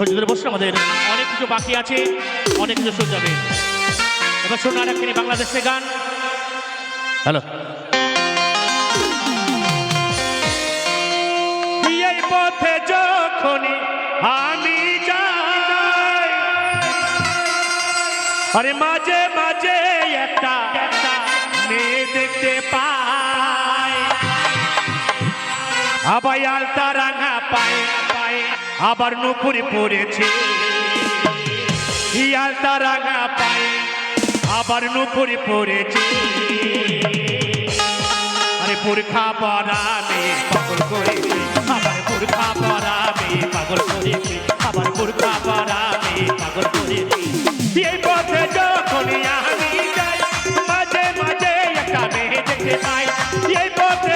ধৈর্য ধরে বসুন আমাদের অনেক কিছু বাকি আছে, অনেক কিছু শুনতে হবে এবার শুনুন আর বাংলাদেশের গান। হ্যালো। পথে যখনই আমি যাই, আরে মাঝে মাঝে একটা মেয়ে দেখতে পাই। আবার আলতা রাঙা পায়ে। আবার নুপুরি পড়েছে। আলতা রাঙা পায়ে আবার নুপুরি পড়েছে। আরে পুরখা পরাবে পাগল করেছে। আবার পুরখা পরাবে পাগল করেছে। আবার পুরখা পরাবে পাগল করেছে। এই পথে যখনই আমি যাই, মাঝে মাঝে একটা মেয়ে দেখতে পাই। এই পথে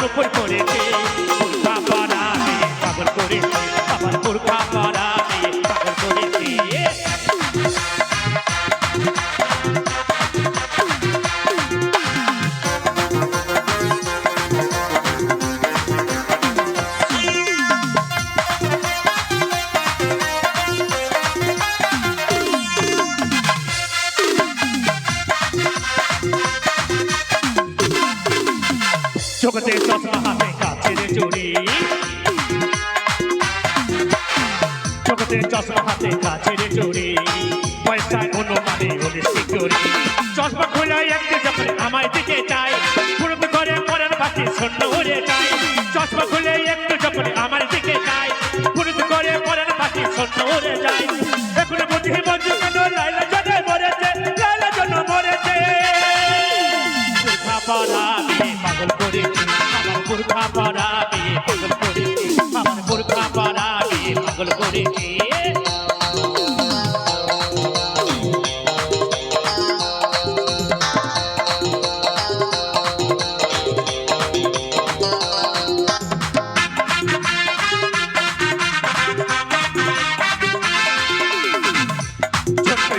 নুপুর করেছে। চোখতে চশমা হাতে কাছের চুরি চোখতে চশমা হাতে কাছের চুরি পয়সায় অনুমানে হলে সিকিউরি চশমা খুলে একটু যখন আমায় দিকে চাই ফুরত করে পরের পাশে শূন্য উড়ে যায় চশমা খুলে আমার পুরখা পরাবে পাগল করেছি আমার পুরখা পরাবে পাগল করেছি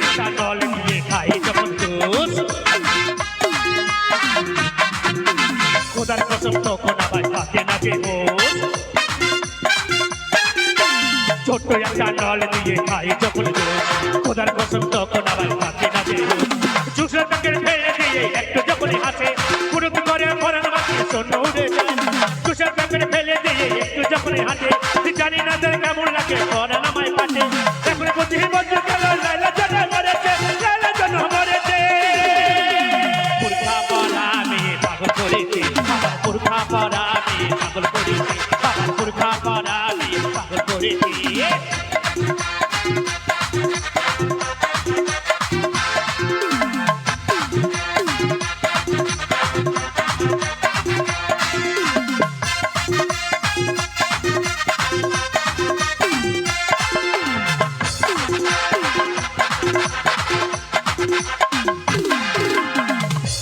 একটা নল দিয়ে খাই যখন দুধ খোদার কসম তখন আবার থাকে না বেহোশ ছোট্ট একটা নল দিয়ে খাই যখন খোদার কসম তখন আবার থাকে না চুষের প্যাকেট ফেলে দিয়ে একটু যখন হাসে পুরুত করে মরণ মাসে শোনো চুষের প্যাকেট ফেলে দিয়ে একটু যখন হাসে জানি না কেমন লাগে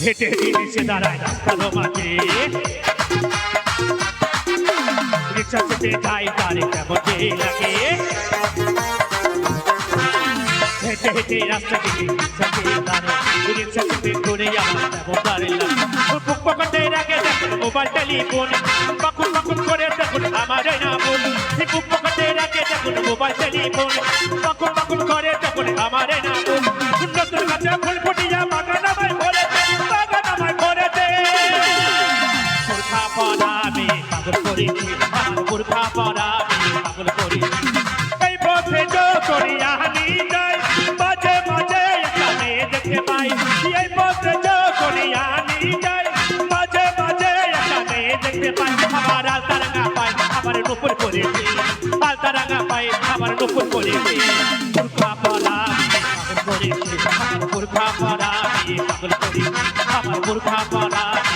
হেঁটে এসে দাঁড়ায় রাস্তার মাঝে রিক্সা চেপে যাই তারে কেমন যে লাগে। হেঁটে হেঁটে রাস্তা থেকে রিক্সা চেপে দাঁড়ায়। রিক্সা চেপে ঘুরে আমার কেমন দাঁড়ে লাগে। বুক পকেটে রাখে দেখুন মোবাইল, টেলিফোন। পাকুন পাকুন করে দেখুন আমার না বোন বুক পকেটে রাখে দেখুন মোবাইল, টেলিফোন। পাকুন পাকুন করে দেখুন আমার না বোন নতুন গাছে পরাবে, পাগল করেছি আমার পুরখা পরাবে পাগল করেছি এই পথে যখনই আমি যাই, মাঝে মাঝে একটা দেখতে পাই। এই পথে যখনই আমি যাই, মাঝে মাঝে একটা দেখতে পাই। আমার আলতা রাঙা পাই আমার নুপুর করেছি আলতা রাঙা পাই আমার নুপুর করেছি পুরখা পরাবে পাগল করেছি আমার পুরখা পরাবে পাগল করেছি আমার পুরখা পরাবে